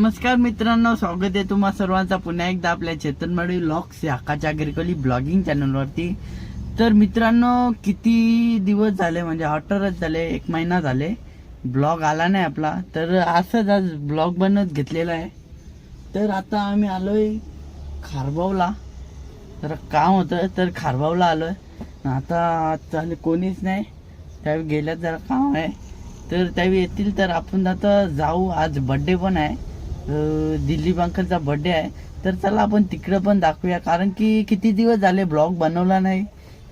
नमस्कार मित्रांनो स्वागत आहे तुम्हा सर्वांचा. पुन्हा एकदा आपल्या चेतनमळी लॉक्स या आकाच्या अग्रिकली ब्लॉगिंग चॅनलवरती तर मित्रांनो किती दिवस झाले म्हणजे हॉटरच झाले एक महिना झाले ब्लॉग आला नाही आपला. तर असंच आज ब्लॉग बनत घेतलेला आहे. तर आता आम्ही आलोय खारबावला. तर काम होतं तर खारबावला आलोय. आता चालेल कोणीच नाही. त्यावेळी गेल्यात जरा काम आहे. तर त्यावेळी येतील तर आपण आता जाऊ. आज बड्डे पण आहे. दिलीप अंकलचा बड्डे आहे. तर चला आपण तिकडं पण दाखवूया. कारण की किती दिवस झाले ब्लॉग बनवला नाही.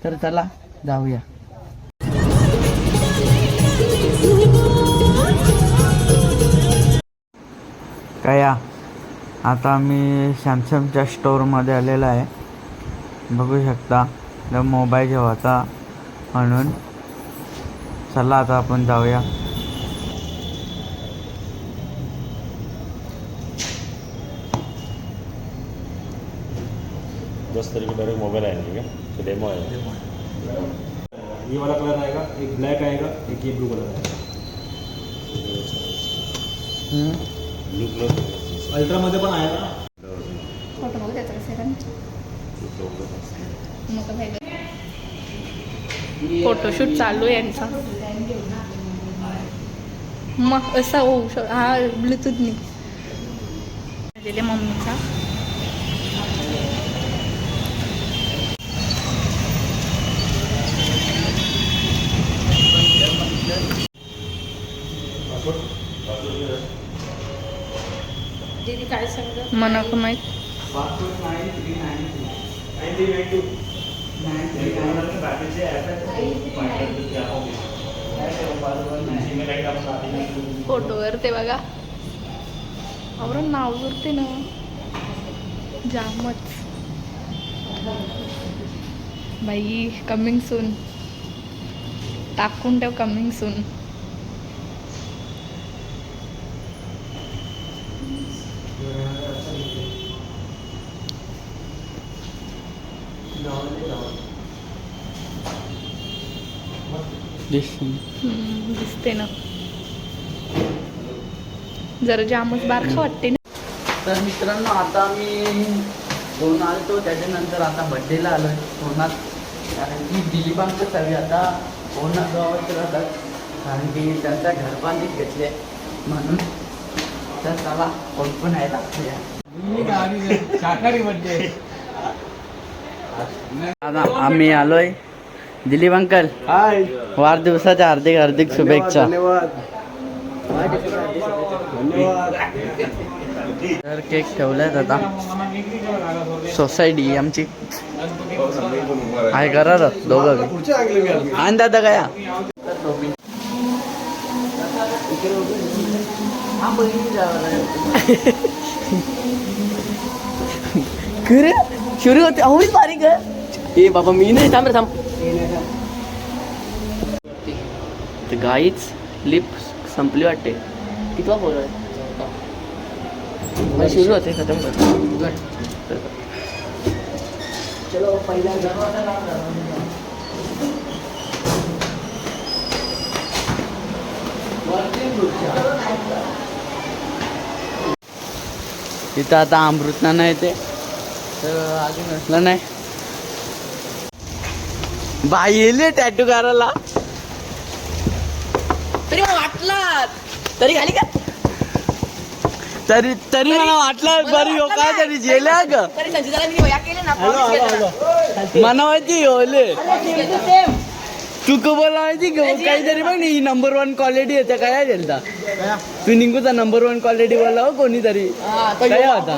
तर चला जाऊया. काय या? आता मी सॅमसंगच्या स्टोअरमध्ये आलेला आहे. बघू शकता तर मोबाईल जेव्हाचा म्हणून. चला आता आपण जाऊया. दस तारीख को डायरेक्ट मोबाइल आएगा क्या तो डेमो आएगा ये वाला कलर आएगा एक ब्लैक आएगा एक ये ब्लू कलर आएगा हम्म. ब्लू कलर अल्ट्रा मध्ये पण आहे ना? फोटो बघू त्याचा कसं आहे फोटोशूट चालू आहे यांचा. मग असा होऊ शक हा ब्लूटूथनी दिले मम्मीचा. काय सांगत? मला का माहीत. फोटोवर ते बघा. आवरण नाव जुरते ना. जामच. बाई कमिंग सून टाकून ठेव कमिंग सून हम्म, दिसते ना. जरा जामच बारखा वाटते ना. तर मित्रांनो आता आम्ही फोन आलतो त्याच्यानंतर आता बड्डेला आलोय. फोनात कारण की दिलीपांचं सगळे. आता फोनात गावात राहतात कारण की त्यांचा घर बांधीत घेतले. म्हणून तर चला कोण पण आहे दाखवूया आता आम्ही आलोय. Dilip uncle hi. वाढदिवसाच्या हार्दिक हार्दिक शुभेच्छा. धन्यवाद. धन्यवाद. तर केक ठेवलाय आता. सोसायटी आमची. आहे घरात दोघं. आण दादा काय खरे? सुरू होते. आवडीच बारीक ए बाबा मी नाही. थांब रे थांब. गाईच लिप संपली वाटते. कितवा फोन आहे? सुरू होते खतम कर. चलो पहिला तिथं आता अमृतना नाही ते तर अजून असलं नाही. बाई येले टॅटू करायला. तरी मला वाटला. तरी खाली का तरी तरी मला वाटलं बरी हो काय तरी जेल्या ग. तरी संचिताला मी वया केले ना promise केलं ना. मला माहिती होले. तू का बोला माहिती का काहीतरी बघ ही नंबर वन क्वालिटी येते काय गेलता तू निघूचा नंबर वन क्वालिटी बोला हो कोणीतरी. हा, काय होता?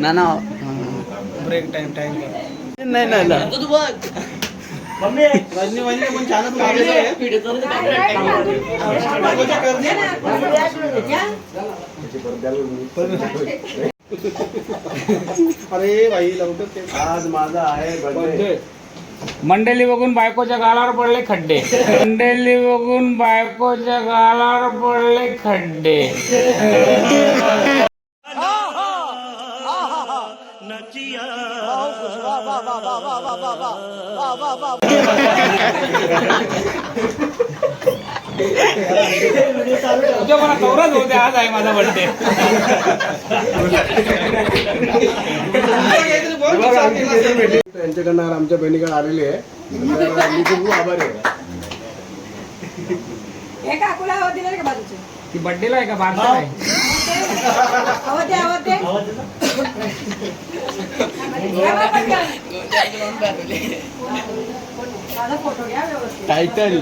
ना ना. ब्रेक टाइम टाइम नाही नाही ना. तो तू बघ रजनी वहिनी पण छानच मारलेलं आहे अरे भाई लवकर ते. आज माझा आहे बर्थडे मंडळी बघून बायकोच्या गालावर पडले खड्डे. मंडळी बघून बायकोच्या गालावर पडले खड्डे. उद्या मला कवराच होते आज आहे माझा बर्थडे त्यांच्याकडनं आमच्या बहिणीकडे आलेली आहे. मी खूप आभारी आहे. हे ती बर्थडेला आहे का? बारसा आहे? आवाज दे आवाज दे घ्या बा पटकन. माझा फोटो घ्या व्यवस्थित टायटल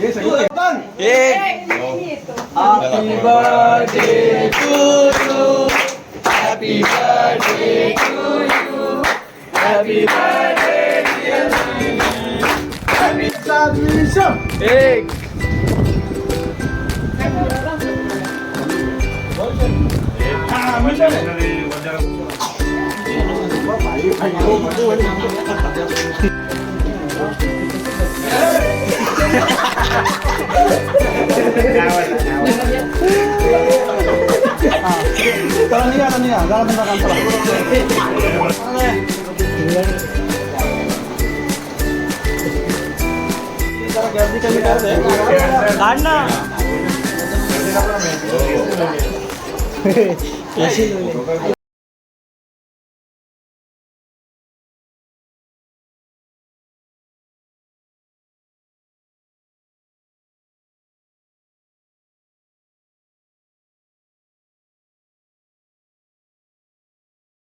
हे सगळं ए, मी येतो. Happy birthday to you happy birthday to you happy birthday एक चला निघा आता निघा जरा तुमचा काम चला जरा गर्दी कमी करते काढ ना